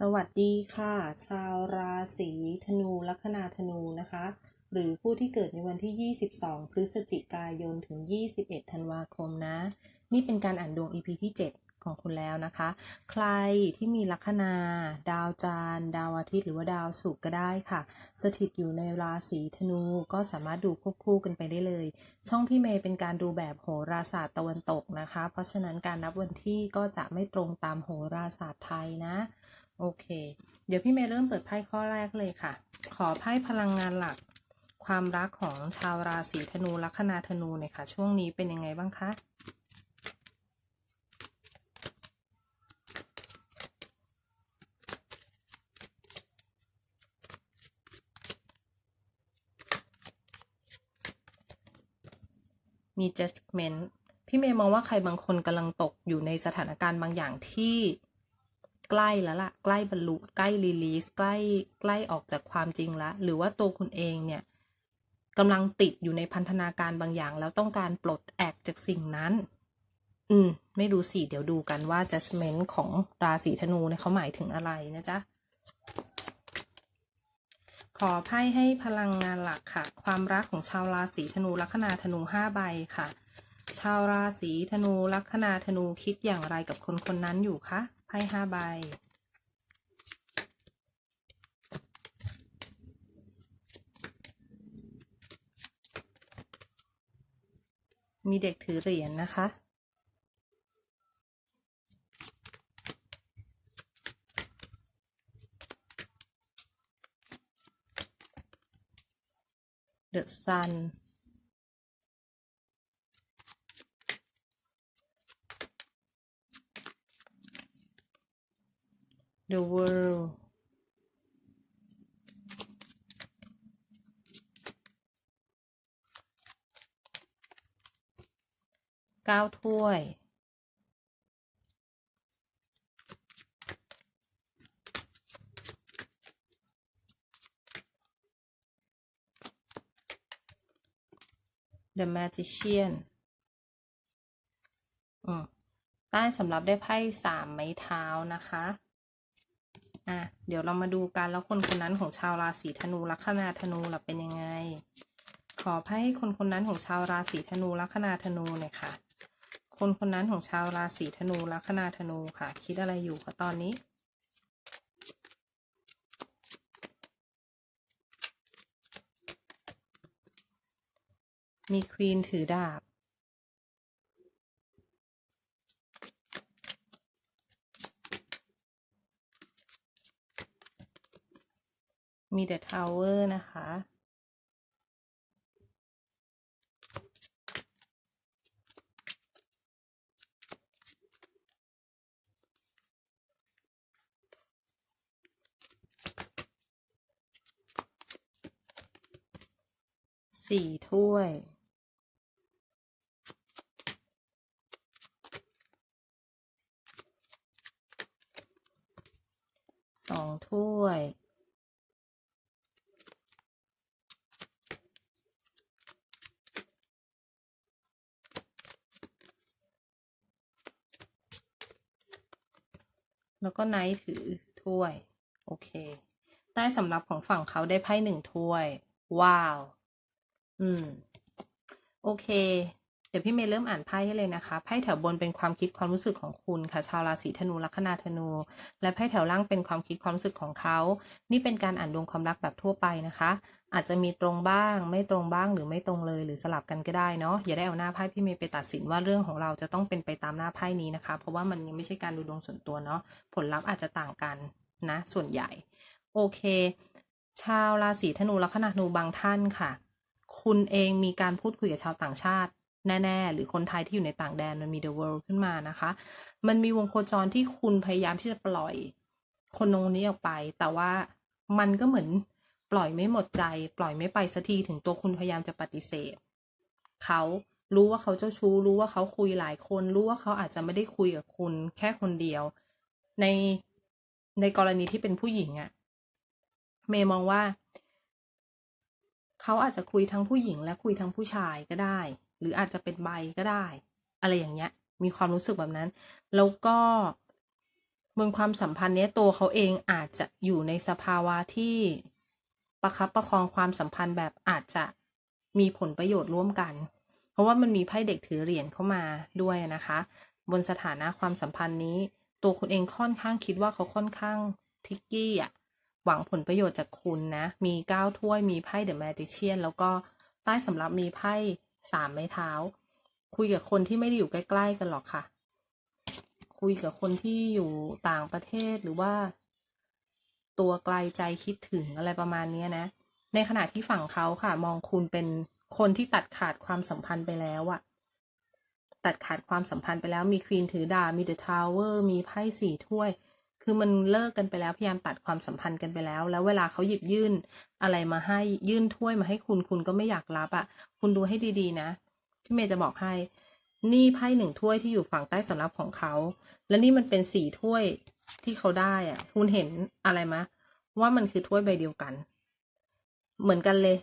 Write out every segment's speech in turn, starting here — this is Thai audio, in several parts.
สวัสดีค่ะ ชาวราศีธนูลัคนาธนูนะคะ หรือผู้ที่เกิดในวันที่ 22 พฤศจิกายนถึง 21 ธันวาคมนะ นี่เป็นการอ่านดวง EP ที่ 7 ของคุณแล้วนะคะ ใครที่มีลัคนา ดาวจันดาวอาทิตย์หรือว่าดาวศุกร์ก็ได้ค่ะ สถิตอยู่ในราศีธนูก็สามารถดูควบคู่กันไปได้เลย ช่องพี่เมย์เป็นการดูแบบโหราศาสตร์ตะวันตกนะคะ เพราะฉะนั้นการนับวันที่ก็จะไม่ตรงตามโหราศาสตร์ไทยนะ โอเค เดี๋ยวพี่เมย์เริ่มเปิดไพ่ข้อแรกเลยค่ะ ขอไพ่พลังงานหลัก ความรักของชาวราศีธนูลัคนาธนูเนี่ยค่ะ ช่วงนี้เป็นยังไงบ้างคะมี judgment พี่เมย์มองว่าใครบางคนกำลังตกอยู่ในสถานการณ์บางอย่างที่ ใกล้แล้วล่ะ ใกล้บรรลุใกล้รีลีสใกล้ใกล้ออกจากความจริงล้วหรือว่าตัวคุณเองเนี่ยกำลังติดอยู่ในพันธนาการบางอย่าง แล้วต้องการปลดแอกจากสิ่งนั้น อืม ไม่รู้สิเดี๋ยวดูกันว่า judgment ของราศีธนูเนี่ยเขาหมายถึงอะไรนะจ๊ะขอไพ่ให้พลังงานหลักค่ะ ความรักของชาวราศีธนูลัคนาธนูห้าใบค่ะ ชาวราศีธนูลัคนาธนูคิดอย่างไรกับคนคนนั้นอยู่คะ พ่ห้าใบ มีเด็กถือเหรียญนะคะ The Sun The World เก้าถ้วย The Magician อืมใต้สำหรับได้ไพ่สามไม้เท้านะคะ อะเดี๋ยวเรามาดูกันแล้วคนคนนั้นของชาวราศีธนูลัคนาธนูล่ะเป็นยังไง ขอไพ่ให้คนคนนั้นของชาวราศีธนูลัคนาธนูหน่อยค่ะ คนคนนั้นของชาวราศีธนูลัคนาธนูค่ะ คิดอะไรอยู่คะตอนนี้มีควีนถือดาบ มีเดอะทาวเวอร์นะคะ สี่ถ้วยสองถ้วย แล้วก็ไนท์ถือถ้วย โอเค ใต้สำรับของฝั่งเขาได้ไพ่หนึ่งถ้วย ว้าว อืม โอเค เดี๋ยวพี่เมย์เริ่มอ่านไพ่ให้เลยนะคะ ไพ่แถวบนเป็นความคิดความรู้สึกของคุณค่ะ ชาวราศีธนูลัคนาธนู และไพ่แถวล่างเป็นความคิดความรู้สึกของเขา นี่เป็นการอ่านดวงความรักแบบทั่วไปนะคะ อาจจะมีตรงบ้าง ไม่ตรงบ้างหรือไม่ตรงเลย หรือสลับกันก็ได้เนาะอย่าได้เอาหน้าไพ่พี่เมย์ไปตัดสินว่าเรื่องของเราจะต้องเป็นไปตามหน้าไพ่นี้นะคะ เพราะว่ามันยังไม่ใช่การดูดวงส่วนตัวเนาะผลลัพธ์อาจจะต่างกันนะ ส่วนใหญ่ โอเค ชาวราศีธนูลัคนาธนูบางท่านค่ะ คุณเองมีการพูดคุยกับชาวต่างชาติแน่ๆ หรือคนไทยที่อยู่ในต่างแดนมันมี the world ขึ้นมานะคะ มันมีวงโคจรที่คุณพยายามที่จะปล่อย คนตรงนี้ออกไป แต่ว่ามันก็เหมือน ปล่อยไม่หมดใจ ปล่อยไม่ไปสักทีถึงตัวคุณพยายามจะปฏิเสธเขารู้ว่าเขาเจ้าชู้ รู้ว่าเขาคุยหลายคน รู้ว่าเขาอาจจะไม่ได้คุยกับคุณ แค่คนเดียว ในในกรณีที่เป็นผู้หญิงอะเมย์มองว่า เขาอาจจะคุยทั้งผู้หญิง และคุยทั้งผู้ชายก็ได้ หรืออาจจะเป็นใบก็ได้ อะไรอย่างเงี้ย มีความรู้สึกแบบนั้น แล้วก็บนความสัมพันธ์เนี้ยตัวเขาเองอาจจะอยู่ในสภาวะที่ ประคับประคองความสัมพันธ์แบบอาจจะมีผลประโยชน์ร่วมกัน เพราะว่ามันมีไพ่เด็กถือเหรียญเข้ามาด้วยนะคะ บนสถานะความสัมพันธ์นี้ ตัวคุณเองค่อนข้างคิดว่าเขาค่อนข้างทิกกี้อะหวังผลประโยชน์จากคุณนะ มีก้าถ้วยมีไพ่เดอะแมจิเชียนแล้วก็ใต้สำหรับมีไพ่สามไม้เท้า คุยกับคนที่ไม่ได้อยู่ใกล้ ๆ กันหรอกค่ะ คุยกับคนที่อยู่ต่างประเทศหรือว่า ตัวไกลใจคิดถึงอะไรประมาณนี้นะ ในขณะที่ฝั่งเขาค่ะ มองคุณเป็นคนที่ตัดขาดความสัมพันธ์ไปแล้วอะตัดขาดความสัมพันธ์ไปแล้วมีควีนถือดาบมีเดอะทาวเวอร์มีไพ่สี่ถ้วย คือมันเลิกกันไปแล้วพยายามตัดความสัมพันธ์กันไปแล้ว แล้วเวลาเขาหยิบยื่นอะไรมาให้ยื่นถ้วยมาให้คุณคุณก็ไม่อยากรับอะ่ะ คุณดูให้ดีๆนะพี่เมย์จะบอกให้ นี่ไพ่หนึ่งถ้วยที่อยู่ฝั่งใต้สำรับของเขา และนี่มันเป็นสี่ถ้วย ที่เขาได้อะ่ะคุณเห็นอะไรมะ ว่ามันคือถ้วยใบเดียวกัน เหมือนกันเลย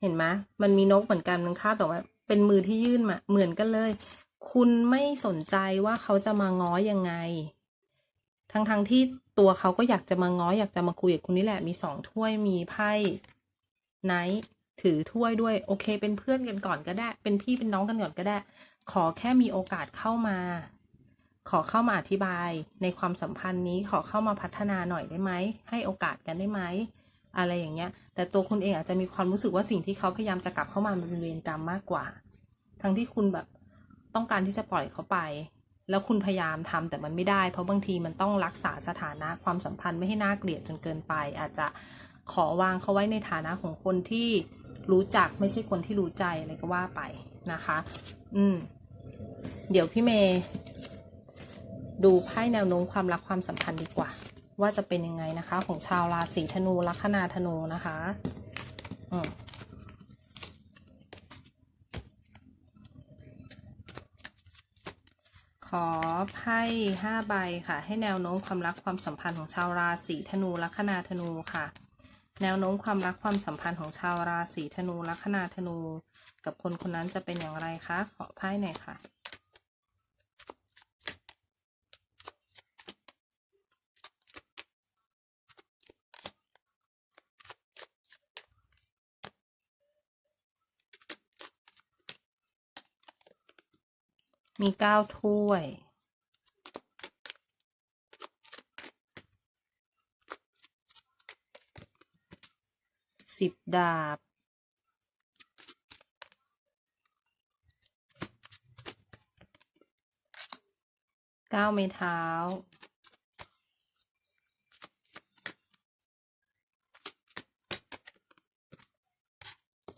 เห็นไหมมันมีนกเหมือนกันมันคาดบอกว่าเป็นมือที่ยื่นมา เหมือนกันเลย คุณไม่สนใจว่าเขาจะมาง้อยังไง ทั้งๆทที่ตัวเขาก็อยากจะมาง้ออยากจะมาคุยกับคุณนี่แหละ มีสองถ้วยมีไพ่ไนท์ถือถ้วยด้วย โอเค เป็นเพื่อนกันก่อนก็ได้ เป็นพี่เป็นน้องกันก่อนก็ได้ ขอแค่มีโอกาสเข้ามา ขอเข้ามาอธิบายในความสัมพันธ์นี้ขอเข้ามาพัฒนาหน่อยได้ไหม ให้โอกาสกันได้ไหม อะไรอย่างเงี้ย แต่ตัวคุณเองอาจจะมีความรู้สึกว่าสิ่งที่เขาพยายามจะกลับเข้ามามันเป็นเวรกรรมมากกว่า ทั้งที่คุณแบบต้องการที่จะปล่อยเขาไป แล้วคุณพยายามทำแต่มันไม่ได้ เพราะบางทีมันต้องรักษาสถานะความสัมพันธ์ไม่ให้น่าเกลียดจนเกินไป อาจจะขอวางเขาไว้ในฐานะของคนที่รู้จักไม่ใช่คนที่รู้ใจอะไรก็ว่าไปนะคะ อืม เดี๋ยวพี่เมย์ ดูไพ่แนวโน้มความรักความสัมพันธ์ดีกว่า ว่าจะเป็นยังไงนะคะ ของชาวราศีธนูลัคนาธนูนะคะอืมขอไพ่ห้าใบค่ะ ให้แนวโน้มความรักความสัมพันธ์ของชาวราศีธนูลัคนาธนูค่ะ แนวโน้มความรักความสัมพันธ์ของชาวราศีธนูลัคนาธนู กับคนคนนั้นจะเป็นอย่างไรคะขอไพ่หน่อยค่ะ มีเก้าถ้วย สิบดาบ เก้าไม้เท้า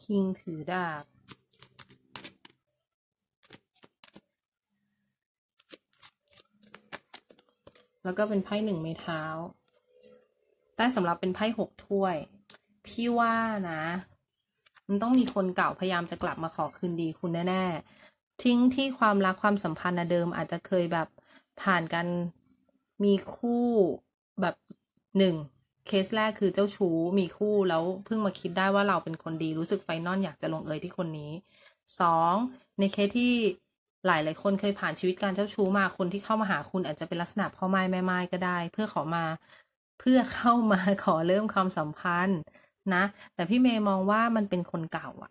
คิงถือดาบ แล้วก็เป็นไพ่หนึ่งไม้เท้า ใต้สำหรับเป็นไพ่หกถ้วย พี่ว่านะ มันต้องมีคนเก่าพยายามจะกลับมาขอคืนดีคุณแน่ๆ ทิ้งที่ความรักความสัมพันธ์เดิมอาจจะเคยแบบผ่านกันมีคู่แบบหนึ่งเคสแรกคือเจ้าชู้มีคู่แล้วเพิ่งมาคิดได้ว่าเราเป็นคนดีรู้สึกไฟนอลอยากจะลงเอยที่คนนี้สองในเคสที่ หลายหลายคนเคยผ่านชีวิตการเจ้าชู้มาคนที่เข้ามาหาคุณอาจจะเป็นลักษณะพ่อไม้แม่ไม้ก็ได้ เพื่อขอมา เพื่อเข้ามาขอเริ่มความสัมพันธ์นะ แต่พี่เมย์มองว่ามันเป็นคนเก่าอะ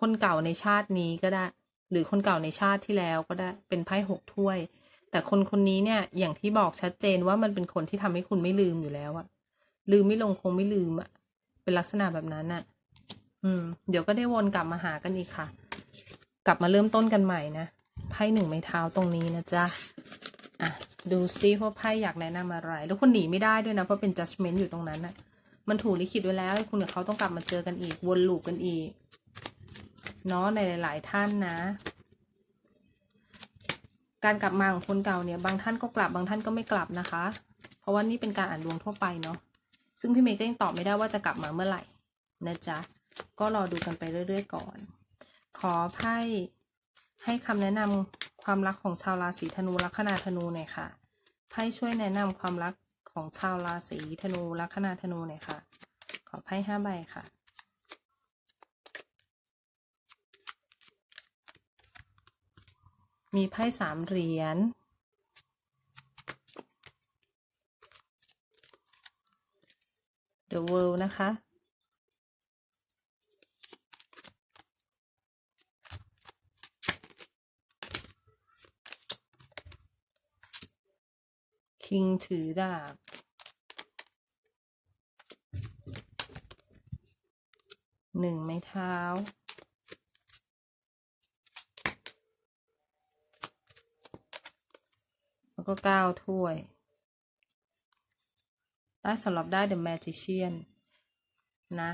คนเก่าในชาตินี้ก็ได้ หรือคนเก่าในชาติที่แล้วก็ได้เป็นไพ่หกถ้วย แต่คนคนนี้เนี่ย อย่างที่บอกชัดเจนว่ามันเป็นคนที่ทำให้คุณไม่ลืมอยู่แล้วอะลืมไม่ลงคงไม่ลืมอะเป็นลักษณะแบบนั้นอะอืม เดี๋ยวก็ได้วนกลับมาหากันอีกค่ะ กลับมาเริ่มต้นกันใหม่นะไพ่หนึ่งไม้เท้าตรงนี้นะจ๊ะอะดูซิว่าไพ่อยากแนะนำอะไร แล้วคุณหนีไม่ได้ด้วยนะเพราะเป็น judgment อยู่ตรงนั้นน่ะมันถูกลิขิตไว้แล้วคุณกับเขาต้องกลับมาเจอกันอีกวนลูปกันอีกเนาะในหลาย ๆ ท่านนะ การกลับมาของคนเก่าเนี่ย บางท่านก็กลับบางท่านก็ไม่กลับนะคะ เพราะว่านี่เป็นการอ่านดวงทั่วไปเนาะซึ่งพี่เมย์ก็ยังตอบไม่ได้ว่าจะกลับมาเมื่อไหร่นะจ๊ะก็รอดูกันไปเรื่อย ๆ ก่อน ขอไพ่ให้คำแนะนำความรักของชาวราศีธนูลัคนาธนูหน่อยค่ะไพ่ช่วยแนะนำความรักของชาวราศีธนูลัคนาธนูหน่อยค่ะ ขอไพ่ห้าใบค่ะมีไพ่สามเหรียญ The World นะคะ คิงถือดาบ หนึ่งไม้เท้า แล้วก็เก้าถ้วย ได้สำหรับได้ The Magician นะ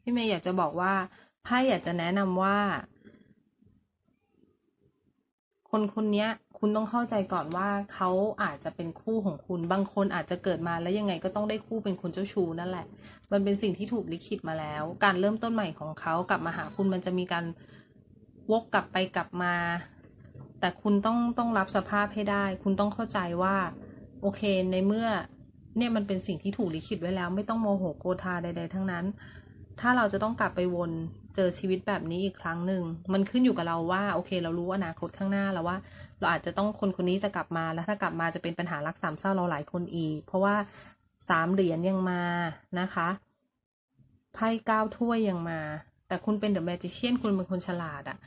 พี่เมย์อยากจะบอกว่าไพ่อยากจะแนะนำว่า คนคนนี้คุณต้องเข้าใจก่อนว่าเขาอาจจะเป็นคู่ของคุณ บางคนอาจจะเกิดมาแล้วยังไงก็ต้องได้คู่เป็นคนเจ้าชู้นั่นแหละ มันเป็นสิ่งที่ถูกลิขิตมาแล้ว การเริ่มต้นใหม่ของเขากลับมาหาคุณมันจะมีการวกกลับไปกลับมา แต่คุณต้องต้องรับสภาพให้ได้ คุณต้องเข้าใจว่า โอเคในเมื่อเนี่ยมันเป็นสิ่งที่ถูกลิขิตไว้แล้ว ไม่ต้องโมโหโกธาใด ๆ ทั้งนั้น ถ้าเราจะต้องกลับไปวนเจอชีวิตแบบนี้อีกครั้งหนึ่ง มันขึ้นอยู่กับเราว่า โอเค เรารู้อนาคตข้างหน้าแล้วว่า เราอาจจะต้องคนคนนี้จะกลับมาแล้วถ้ากลับมาจะเป็นปัญหารักสามเศร้าเราหลายคนอีก เพราะว่าสามเหรียญยังมานะคะไพ่เก้าถ้วยยังมา แต่คุณเป็นเดอะแมจิเชียนคุณเป็นคนฉลาดอะ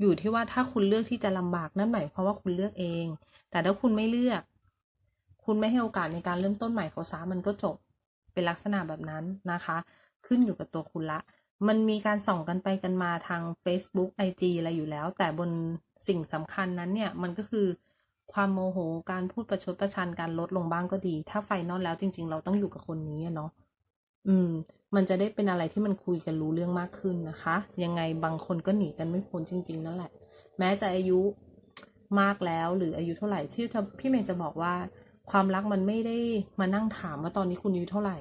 อยู่ที่ว่าถ้าคุณเลือกที่จะลำบากนั่นหมายความว่าคุณเลือกเอง แต่ถ้าคุณไม่เลือก คุณไม่ให้โอกาสในการเริ่มต้นใหม่เขาซ้ามันก็จบเป็นลักษณะแบบนั้นนะคะ ขึ้นอยู่กับตัวคุณละ มันมีการส่องกันไปกันมาทาง Facebook IG อะไรอยู่แล้ว แต่บนสิ่งสำคัญนั้นเนี่ย มันก็คือความโมโหการพูดประชดประชันการลดลงบ้างก็ดี ถ้าไฟนอลแล้วจริง ๆ เราต้องอยู่กับคนนี้เนาะอืม มันจะได้เป็นอะไรที่มันคุยกันรู้เรื่องมากขึ้นนะคะ ยังไงบางคนก็หนีกันไม่พ้นจริง ๆ นั่นแหละ แม้จะอายุมากแล้วหรืออายุเท่าไหร่ที่พี่เมย์จะบอกว่า ความรักมันไม่ได้มานั่งถามว่าตอนนี้คุณอายุเท่าไหร่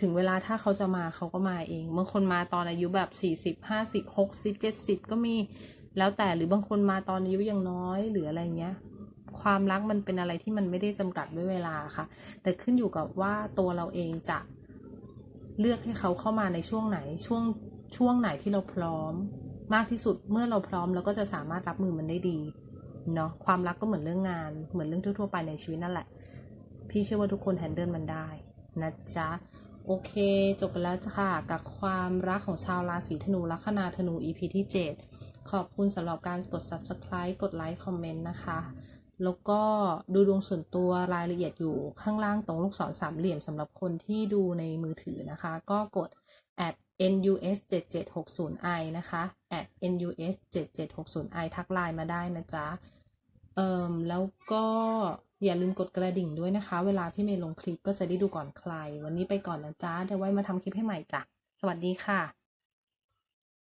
ถึงเวลาถ้าเขาจะมาเขาก็มาเองบางคนมาตอนอายุแบบสี่สิบห้าสิบหกสิบเจ็ดสิบก็มีแล้วแต่หรือบางคนมาตอนอายุยังน้อยหรืออะไรเงี้ย ความรักมันเป็นอะไรที่มันไม่ได้จำกัดด้วยเวลาค่ะ แต่ขึ้นอยู่กับว่าตัวเราเองจะเลือกให้เขาเข้ามาในช่วงไหนช่วงช่วงไหนที่เราพร้อม มากที่สุดเมื่อเราพร้อมเราก็จะสามารถรับมือมันได้ดีเนาะความรักก็เหมือนเรื่องงานเหมือนเรื่องทั่วๆไปในชีวิตนั่นแหละ พี่เชื่อว่าทุกคนแฮนเดิลมันได้นะจ๊ะ โอเค จบไปแล้วค่ะ กับความรักของชาวราศีธนูลัคนาธนู EP ที่ 7 ขอบคุณสำหรับการกด Subscribe กดไลค์คอมเมนต์นะคะ แล้วก็ดูดวงส่วนตัวรายละเอียดอยู่ข้างล่างตรงลูกศรสามเหลี่ยมสำหรับคนที่ดูในมือถือนะคะ ก็กด at nus 7 7 6 0 i นะคะ at nus 7 7 6 0 i ทักไลน์มาได้นะจ๊ะ แล้วก็อย่าลืมกดกระดิ่งด้วยนะคะ เวลาพี่เมย์ลงคลิปก็จะได้ดูก่อนใคร วันนี้ไปก่อนนะจ๊ะเดี๋ยวไว้มาทำคลิปให้ใหม่จ้ะ สวัสดีค่ะ